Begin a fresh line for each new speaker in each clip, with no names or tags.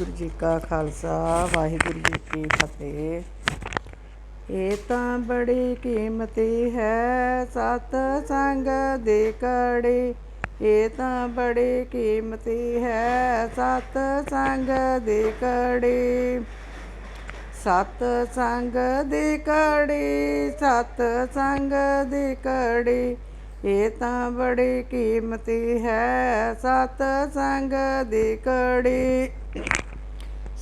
ਗੁਰੂ ਜੀ ਕਾ ਖਾਲਸਾ, ਵਾਹਿਗੁਰੂ ਜੀ ਕੀ ਫਤਿਹ। ਇਹ ਤਾਂ ਬੜੀ ਕੀਮਤੀ ਹੈ, ਸਤ ਸੰਗ ਦੇ ਕੜੀ ਇਹ ਤਾਂ ਬੜੀ ਕੀਮਤੀ ਹੈ, ਸਤ ਸੰਗ ਦੇ ਕੜੀ ਸਤ ਸੰਗ ਦੀ ਕੜੀ ਸਤ ਸੰਗ ਦੀ ਕੜੀ ਇਹ ਤਾਂ ਬੜੀ ਕੀਮਤੀ ਹੈ, ਸਤ ਸੰਗ ਦੀ ਕੜੀ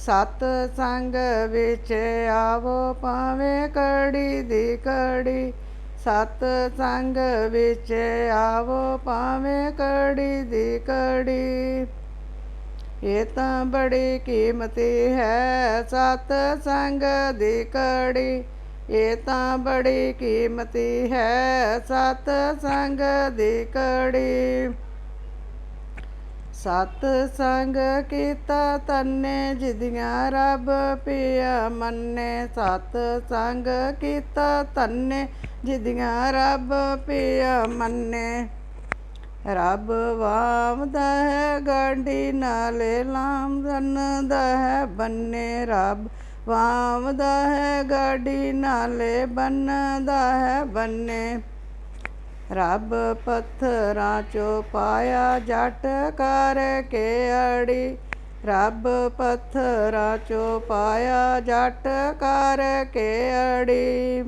ਸਤ ਸੰਗ ਵਿੱਚ ਆਵੋ, ਭਾਵੇਂ ਕੜੀ ਦੀ ਕੜੀ। ਸਤ ਸੰਗ ਵਿੱਚ ਆਵੋ, ਭਾਵੇਂ ਕੜੀ ਦੀ ਕੜੀ। ਇਹ ਤਾਂ ਬੜੀ ਕੀਮਤੀ ਹੈ, ਸਤ ਸੰਗ ਦੀ ਕੜੀ। ਇਹ ਤਾਂ ਬੜੀ ਕੀਮਤੀ ਹੈ, ਸਤ ਸੰਗ ਦੀ ਕੜੀ। ਸਤ ਸੰਗ ਕੀਤਾ ਤੰਨੇ ਜਿਦੀਆਂ ਰੱਬ ਪਿਆ ਮੰਨੇ। ਸਤ ਸੰਗ ਕੀਤਾ ਤੰਨੇ ਜਿਦੀਆਂ ਰੱਬ ਪਿਆ ਮੰਨੇ। ਰੱਬ ਵਾਮਦਾ ਹੈ, ਗਾਂਢੀ ਨਾਲੇ ਲਾਮ ਦਾ ਹੈ ਬੰਨੇ। ਰੱਬ ਵਾਮਦਾ ਹੈ ਗਾਡੀ ਨਾਲੇ ਬੰਨਦਾ ਹੈ ਬੰਨੇ। ਰੱਬ ਪੱਥਰਾਂ ਚੋਂ ਪਾਇਆ ਜੱਟ ਕਰ ਕੇ ਅੜੀ ਰੱਬ ਪੱਥਰਾਂ ਚੋਂ ਪਾਇਆ ਜੱਟ ਕਰ ਕੇ ਅੜੀ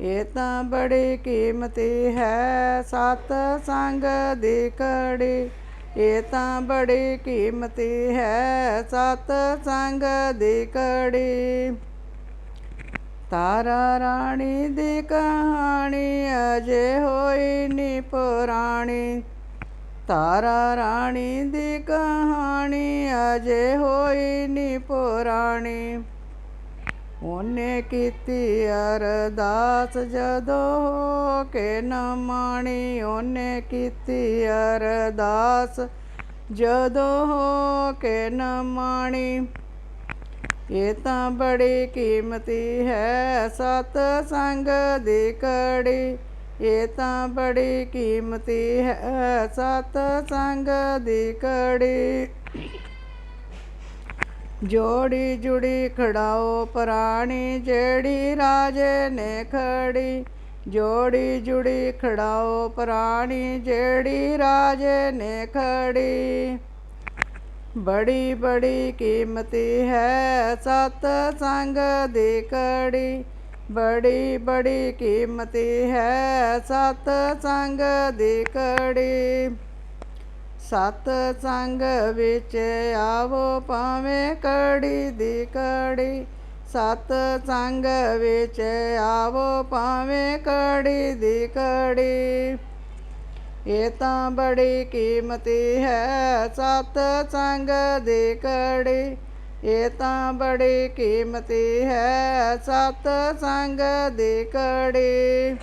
ਇਹ ਤਾਂ ਬੜੀ ਕੀਮਤੀ ਹੈ ਸਤ ਸੰਗ ਦੀ ਕੜੀ ਇਹ ਤਾਂ ਬੜੀ ਕੀਮਤੀ ਹੈ ਸਤ ਸੰਗ ਦੀ ਕੜੀ ਤਾਰਾ ਰਾਣੀ ਦੀ ਕਹਾਣੀ ਅਜੇ ਹੋਈ ਨੀ ਪੁਰਾਣੀ। ਤਾਰਾ ਰਾਣੀ ਦੀ ਕਹਾਣੀ ਅਜੇ ਹੋਈ ਨੀ ਪੁਰਾਣੀ। ਉਹਨੇ ਕੀਤੀ ਅਰਦਾਸ ਜਦੋਂ ਹੋ ਕੇ ਨਾ ਉਹਨੇ ਕੀਤੀ ਅਰਦਾਸ ਜਦੋਂ ਹੋ ਕੇ ਨਾ ਇਹ ਤਾਂ ਬੜੀ ਕੀਮਤੀ ਹੈ, ਸਤ ਸੰਗ ਦੀ ਕੜੀ ਇਹ ਤਾਂ ਬੜੀ ਕੀਮਤੀ ਹੈ, ਸਤ ਸੰਗ ਦੀ ਕੜੀ ਜੋੜੀ ਜੁੜੀ ਖੜਾਓ ਪ੍ਰਾਣੀ, ਜਿਹੜੀ ਰਾਜੇ ਨੇ ਖੜੀ। ਜੋੜੀ ਜੁੜੀ ਖੜਾਓ ਪ੍ਰਾਣੀ, ਜਿਹੜੀ ਰਾਜੇ ਨੇ ਖੜੀ। ਬੜੀ ਬੜੀ ਕੀਮਤੀ ਹੈ, ਸਤ ਸੰਗ ਦੀ ਕੜੀ ਬੜੀ ਬੜੀ ਕੀਮਤੀ ਹੈ, ਸਤ ਸੰਗ ਦੀ ਕੜੀ ਸਤ ਸੰਗ ਵਿੱਚ ਆਵੋ ਭਾਵੇਂ ਕੜੀ ਦੀ ਕੜੀ ਸਤ ਸੰਗ ਵਿੱਚ ਆਵੋ ਭਾਵੇਂ ਕੜੀ ਦੀ ਕੜੀ ਇਹ ਤਾਂ ਬੜੀ ਕੀਮਤੀ ਹੈ, ਸਤ ਸੰਗ ਦੀ ਕੜੀ ਇਹ ਤਾਂ ਬੜੀ ਕੀਮਤੀ ਹੈ, ਸਤ ਸੰਗ ਦੀ ਕੜੀ